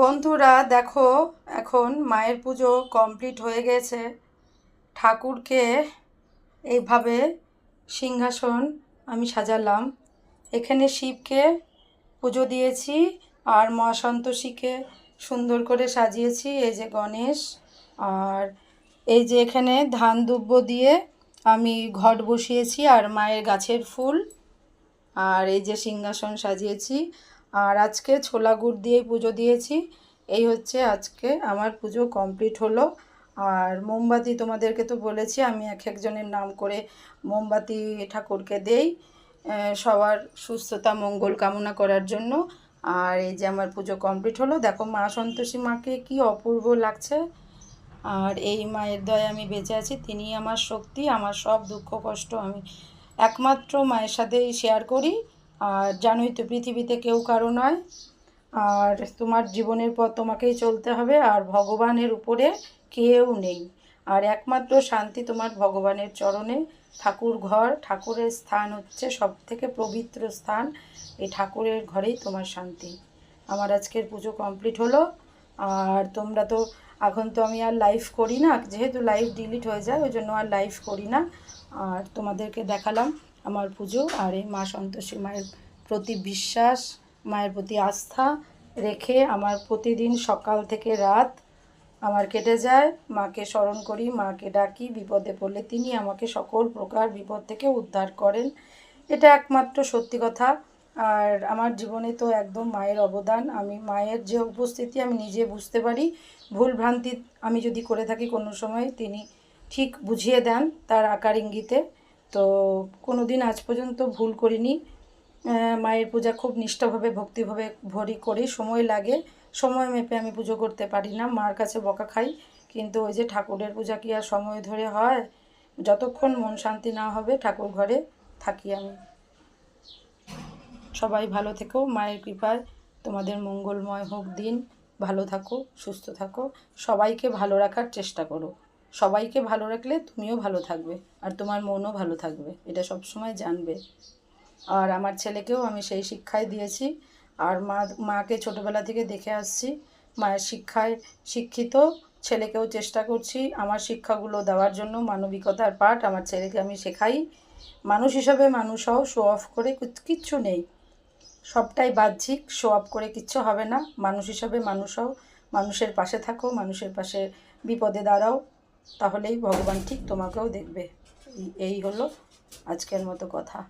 বন্ধুরা, দেখো, এখন মায়ের পুজো কমপ্লিট হয়ে গেছে। ঠাকুরকে এইভাবে সিংহাসন আমি সাজালাম। এখানে শিবকে পুজো দিয়েছি আর মা সন্তোষীকে সুন্দর করে সাজিয়েছি। এই যে গণেশ আর এই যে এখানে ধান দুব্য দিয়ে আমি ঘট বসিয়েছি আর মায়ের গাছের ফুল। আর এই যে সিংহাসন সাজিয়েছি আর আজকে ছোলা গুড় দিয়ে পুজো দিয়েছি। এই হচ্ছে আজকে আমার পুজো কমপ্লিট হলো। আর মোমবাতি তোমাদেরকে তো বলেছি, আমি এক একজনের নাম করে মোমবাতি ঠাকুরকে দেই সবার সুস্থতা, মঙ্গল কামনা করার জন্য। আর এই যে আমার পুজো কমপ্লিট হলো, দেখো মা সন্তোষী মাকে কি অপূর্ব লাগছে। আর এই মায়ের দয়ে আমি বেঁচে আছি তিনি আমার শক্তি, আমার সব দুঃখ, কষ্ট আমি একমাত্র মায়ের সাথেই শেয়ার করি। আর জানোই তো পৃথিবীতে কেউ কারও নয়। আর তোমার জীবনের পথ তোমাকেই চলতে হবে, আর ভগবানের উপরে কেউ নেই। আর একমাত্র শান্তি তোমার ভগবানের চরণে। ঠাকুর ঘর, ঠাকুরের স্থান হচ্ছে সব থেকে পবিত্র স্থান। এই ঠাকুরের ঘরেই তোমার শান্তি। আমার আজকের পুজো কমপ্লিট হলো। আর তোমরা তো, এখন তো আমি আর লাইভ করি না, যেহেতু লাইভ ডিলিট হয়ে যায়, ওই জন্য আর লাইভ করি না। আর তোমাদেরকে দেখালাম। আমার পুজো আর এই মা সন্তোষী মায়ের প্রতি বিশ্বাস, মায়ের প্রতি আস্থা রেখে আমার প্রতিদিন সকাল থেকে রাত আমার কেটে যায়, মাকে স্মরণ করি, মাকে ডাকি, বিপদে পড়লে তিনি আমাকে সকল প্রকার বিপদ থেকে উদ্ধার করেন। এটা একমাত্র সত্যি কথা। আর আমার জীবনে তো একদম মায়ের অবদান। আমি মায়ের যে উপস্থিতি আমি নিজে বুঝতে পারি। ভুল ভ্রান্তি আমি যদি করে থাকি কোনো সময়, তিনি ঠিক বুঝিয়ে দেন তার আকার ইঙ্গিতে। তো কোনো দিন আজ পর্যন্ত ভুল করিনি। মায়ের পূজা খুব নিষ্ঠাভাবে, ভক্তিভাবে ভরি করি। সময় লাগে, সময় মেপে আমি পুজো করতে পারি না। মার কাছে বকা খাই, কিন্তু ওই যে ঠাকুরের পূজা কি আর সময় ধরে হয়? যতক্ষণ মন শান্তি না হবে, ঠাকুর ঘরে থাকি আমি। সবাই ভালো থেকো। মায়ের কৃপায় তোমাদের মঙ্গলময় হোক দিন। ভালো থাকো, সুস্থ থাকো। সবাইকে ভালো রাখার চেষ্টা করো। সবাইকে ভালো রাখলে তুমিও ভালো থাকবে আর তোমার মনও ভালো থাকবে। এটা সবসময় জানবে। আর আমার ছেলেকেও আমি সেই শিক্ষায় দিয়েছি। আর মা, মাকে ছোটোবেলা থেকে দেখে আসছি। মায়ের শিক্ষায় শিক্ষিত ছেলেকেও চেষ্টা করছি আমার শিক্ষাগুলো দেওয়ার জন্য। মানবিকতার পাঠ আমার ছেলেকে আমি শেখাই। মানুষ হিসাবে মানুষ হও শো অফ করে কিচ্ছু নেই। সবটাই বাহ্যিক শো অফ করে কিচ্ছু হবে না। মানুষ হিসাবে মানুষ হও, মানুষের পাশে থাকো, মানুষের পাশে বিপদে দাঁড়াও। তাহলেই ভগবান ঠিক তোমাকেও দেখবে। এই- হলো আজকের মতো কথা।